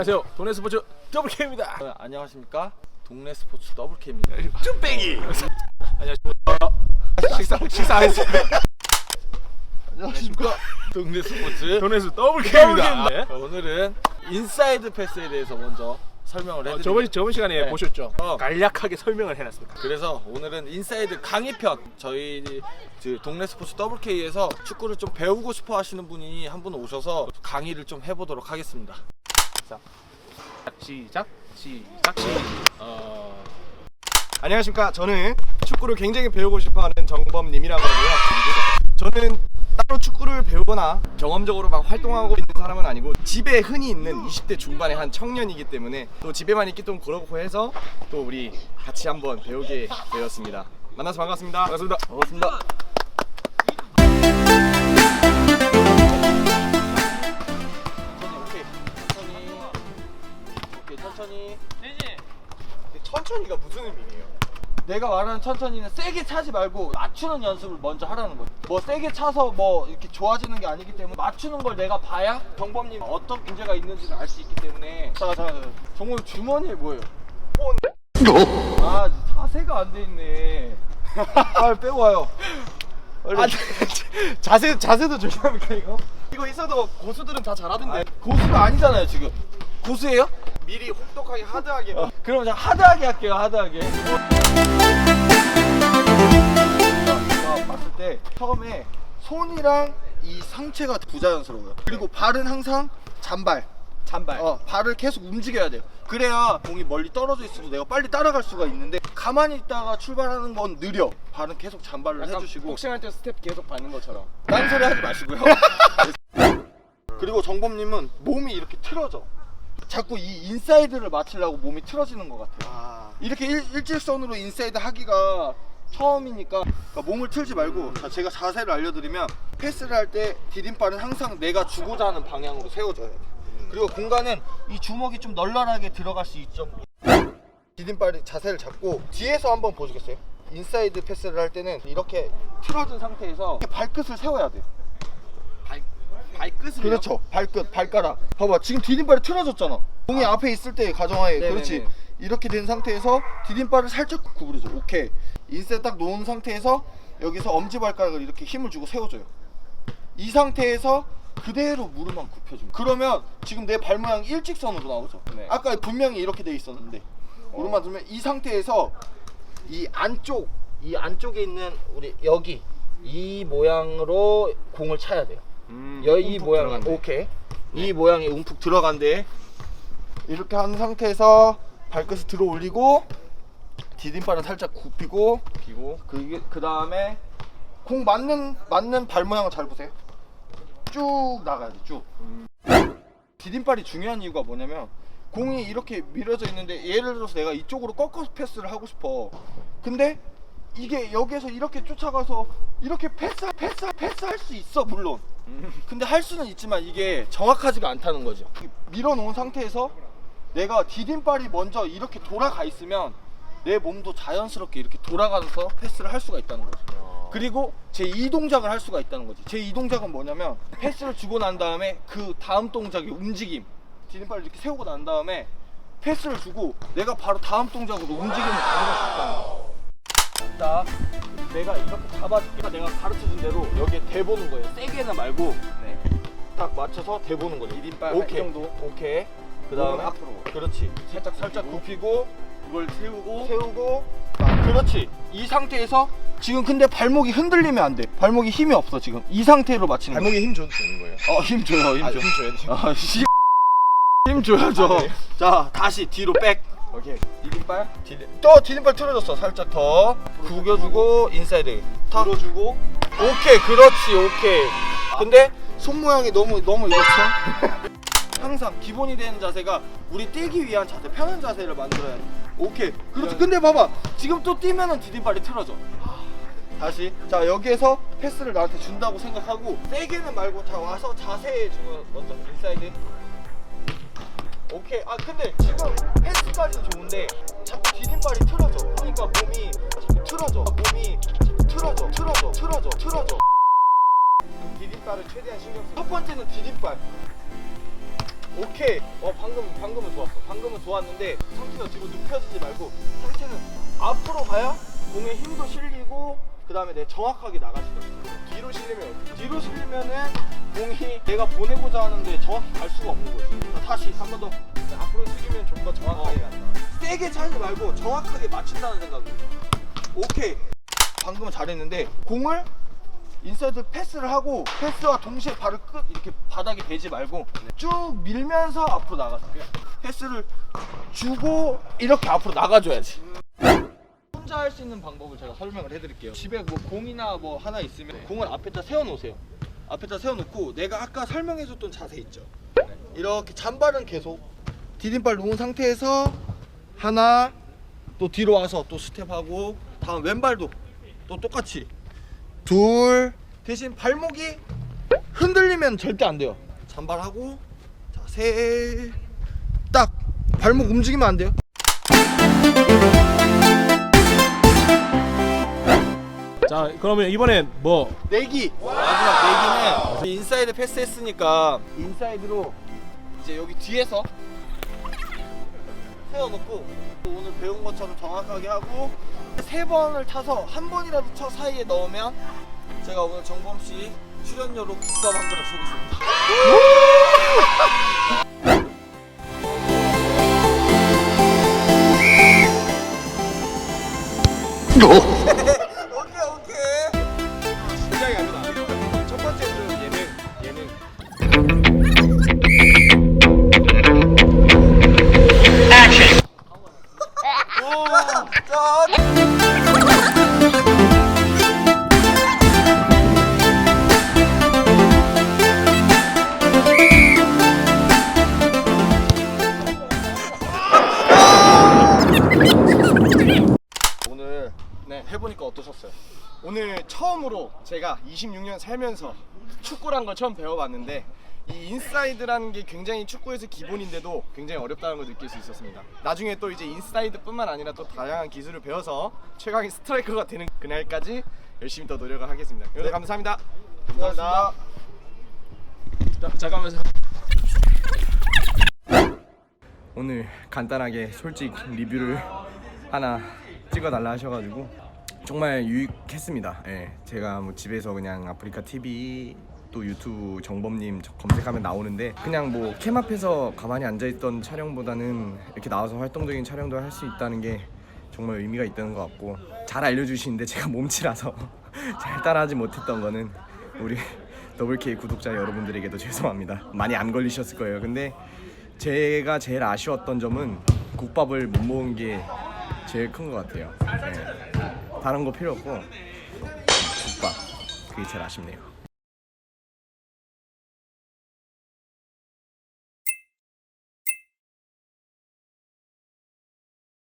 안녕하세요. 동네 스포츠 더블K입니다. 네, 안녕하십니까 동네 스포츠 더블K입니다 쭈빼기. 안녕하십니까. 식사 식사했습니다. 안녕하십니까 동네 스포츠 동네 스포츠 더블K입니다. 네. 자, 오늘은 인사이드 패스에 대해서 먼저 설명을 어, 해드릴게요 저번 저번 시간에 네. 보셨죠? 어. 간략하게 설명을 해놨습니다. 그래서 오늘은 인사이드 강의편 저희 그 동네 스포츠 WK에서 축구를 좀 배우고 싶어 하시는 분이 한 분 오셔서 강의를 좀 해보도록 하겠습니다 시작 시작 시. 어. 안녕하십니까. 저는 축구를 굉장히 배우고 싶어하는 정범님이라고 하고요. 저는 따로 축구를 배우거나 경험적으로 막 활동하고 있는 사람은 아니고 집에 흔히 있는 20대 중반의 한 청년이기 때문에 또 집에만 있기 좀 그렇고 해서 또 우리 같이 한번 배우게 되었습니다. 만나서 반갑습니다. 반갑습니다. 반갑습니다 천천히 천천히가 무슨 의미예요? 내가 말하는 천천히는 세게 차지 말고 맞추는 연습을 먼저 하라는 거지. 뭐 세게 차서 뭐 이렇게 좋아지는 게 아니기 때문에 맞추는 걸 내가 봐야 정범님 어떤 문제가 있는지를 알 수 있기 때문에. 자, 자, 자. 정범 주머니에 뭐예요? 아, 자세가 안 돼 있네. 빨리 빼고 와요. 빨리. 아, 자세 자세도 중요합니까 이거? 이거 있어도 고수들은 다 잘하던데. 아, 고수가 아니잖아요, 지금. 고수예요? 미리 혹독하게 하드하게 어, 그럼 자 하드하게 할게요 하드하게 제가 봤을 때 처음에 손이랑 이 상체가 부자연스러워요 그리고 발은 항상 잔발 잔발. 어, 발을 계속 움직여야 돼요 그래야 공이 멀리 떨어져 있어도 내가 빨리 따라갈 수가 있는데 가만히 있다가 출발하는 건 느려 발은 계속 잔발을 약간 해주시고 복싱할 때 스텝 계속 밟는 것처럼. 딴 소리 하지 마시고요. 그리고 정범님은 몸이 이렇게 틀어져. 자꾸 이 인사이드를 맞추려고 몸이 틀어지는 것 같아요. 아. 이렇게 일, 일직선으로 인사이드 하기가 처음이니까 그러니까 몸을 틀지 말고 자, 제가 자세를 알려드리면 패스를 할 때 디딤발은 항상 내가 주고자 하는 방향으로 세워줘야 돼. 그리고 공간은 이 주먹이 좀 널널하게 들어갈 수 있죠. 디딤발이 자세를 잡고 뒤에서 한번 보시겠어요? 인사이드 패스를 할 때는 이렇게 틀어진 상태에서 이렇게 발끝을 세워야 돼. 발 발끝을 그렇죠. 발끝, 발가락. 봐봐. 지금 디딤발이 틀어졌잖아. 공이 앞에 있을 때 가정하에 네네네. 그렇지. 이렇게 된 상태에서 디딤발을 살짝 구부려줘. 오케이. 인셋 딱 놓은 상태에서 여기서 엄지발가락을 이렇게 힘을 주고 세워줘요. 이 상태에서 그대로 무릎만 굽혀줍니다. 그러면 지금 내 발 모양이 일직선으로 나오죠. 네. 아까 분명히 이렇게 돼 있었는데 무릎만 들면 이 상태에서 이 안쪽 이 안쪽에 있는 우리 여기 이 모양으로 공을 차야 돼요. 음, 여 이 움푹 모양 들어간대. 오케이. 이 모양이 움푹 들어간대. 이렇게 한 상태에서 발끝을 들어 올리고 디딤발은 살짝 굽히고 비고. 그, 그 다음에 공 맞는 맞는 발 모양을 잘 보세요. 쭉 나가야 돼 쭉. 디딤발이 중요한 이유가 뭐냐면 공이 이렇게 밀어져 있는데 예를 들어서 내가 이쪽으로 꺾어서 패스를 하고 싶어. 근데 이게 여기에서 이렇게 쫓아가서 이렇게 패스 패스 패스할 수 있어 물론 근데 할 수는 있지만 이게 정확하지가 않다는 거죠. 밀어놓은 상태에서 내가 디딤발이 먼저 이렇게 돌아가 있으면 내 몸도 자연스럽게 이렇게 돌아가서 패스를 할 수가 있다는 거죠. 그리고 제이 동작을 할 수가 있다는 거지. 제이 동작은 뭐냐면 패스를 주고 난 다음에 그 다음 동작의 움직임. 디딤발을 이렇게 세우고 난 다음에 패스를 주고 내가 바로 다음 동작으로 움직임을 가져갈 수 있다는 거죠. 딱 내가 이렇게 잡아줄게 내가 가르쳐준 대로 여기에 대보는 거예요 세게는 말고 네. 딱 맞춰서 대보는 거죠 디딤발 오케이 이 정도. 오케이 그 다음에 앞으로. 그렇지 살짝 살짝 굽히고. 이걸 세우고 세우고 아, 그렇지 이 상태에서 지금 근데 발목이 흔들리면 안돼 발목이 힘이 없어 지금 이 상태로 맞히는 거야 발목에 힘 줘도 되는 거예요. 어힘 줘요 힘 아, 줘. 힘 줘야 돼요. 아, 씨. 힘 줘야죠 아, 네. 자 다시 뒤로 백 오케이. 디딤발? 디딤 또 디딤발 틀어졌어. 살짝 더 구겨주고 인사이드. 탁. 들어주고. 오케이. 그렇지. 오케이. 근데 손 모양이 너무 너무 이렇죠? 항상 기본이 되는 자세가 우리 뛰기 위한 자세 편한 자세를 만들어야 돼. 오케이. 그렇지. 근데 봐봐. 지금 또 뛰면은 디딤발이 틀어져. 다시. 자 여기에서 패스를 나한테 준다고 생각하고 세게는 말고 자 와서 자세에 주고 먼저 인사이드 오케이. 아 근데 지금 패스까지는 좋은데 자꾸 디딤발이 틀어져. 그러니까 몸이 자꾸 틀어져. 몸이 자꾸 틀어져. 틀어져. 틀어져. 틀어져. 디딤발을 최대한 신경 쓰고. 첫 번째는 디딤발. 오케이. 어 방금 방금은 좋았어. 방금은 좋았는데 상체가 뒤로 눕혀지지 말고 상체는 앞으로 가야 공에 힘도 실리고 그 다음에 내 정확하게 있어. 뒤로 실리면? 뒤로 실리면은 공이 내가 보내고자 하는데 정확히 갈 수가 없는 거지. 자, 다시 한 번 더. 앞으로 숙이면 좀 더 정확하게 어. 간다. 세게 차지 말고 정확하게 맞춘다는 생각으로. 오케이. 방금은 잘했는데 공을 인사이드 패스를 하고 패스와 동시에 발을 끝 이렇게 바닥에 대지 말고 쭉 밀면서 앞으로 나가자. 패스를 주고 이렇게 앞으로 나가줘야지. 혼자 할 수 있는 방법을 제가 설명을 해드릴게요. 집에 뭐 공이나 뭐 하나 있으면 공을 앞에다 세워놓으세요. 앞에다 세워놓고 내가 아까 설명해줬던 자세 있죠. 이렇게 잔발은 계속 디딤발 놓은 상태에서 하나 또 뒤로 와서 또 스텝하고 다음 왼발도 또 똑같이 둘 대신 발목이 흔들리면 절대 안 돼요. 잔발하고 자셋딱 발목 움직이면 안 돼요. 자 그러면 이번에 뭐? 내기. 마지막 내기는 인사이드 패스 했으니까 인사이드로 이제 여기 뒤에서 세워놓고 오늘 배운 것처럼 정확하게 하고 세 번을 타서 한 번이라도 쳐 사이에 넣으면 제가 오늘 정범 씨 출연료로 국밥 한 그릇 쏘겠습니다. 오 처음으로 제가 26년 살면서 축구란 걸 처음 배워봤는데 이 인사이드라는 게 굉장히 축구에서 기본인데도 굉장히 어렵다는 걸 느낄 수 있었습니다. 나중에 또 이제 인사이드뿐만 아니라 또 다양한 기술을 배워서 최강의 스트라이커가 되는 그날까지 열심히 더 노력을 하겠습니다. 여러분 감사합니다. 고맙습니다. 자, 잠깐만 오늘 간단하게 솔직 리뷰를 하나 찍어달라 하셔가지고 정말 유익했습니다. 예, 제가 뭐 집에서 그냥 아프리카 TV 또 유튜브 정범님 저- 검색하면 나오는데 그냥 뭐 캠 앞에서 가만히 앉아있던 촬영보다는 이렇게 나와서 활동적인 촬영도 할 수 있다는 게 정말 의미가 있다는 것 같고 잘 알려주시는데 제가 몸치라서 잘 따라하지 못했던 거는 우리 더블K 구독자 여러분들에게도 죄송합니다. 많이 안 걸리셨을 거예요. 근데 제가 제일 아쉬웠던 점은 국밥을 못 먹은 게 제일 큰 것 같아요. 네. 다른 거 필요 없고 국밥 그게 제일 아쉽네요.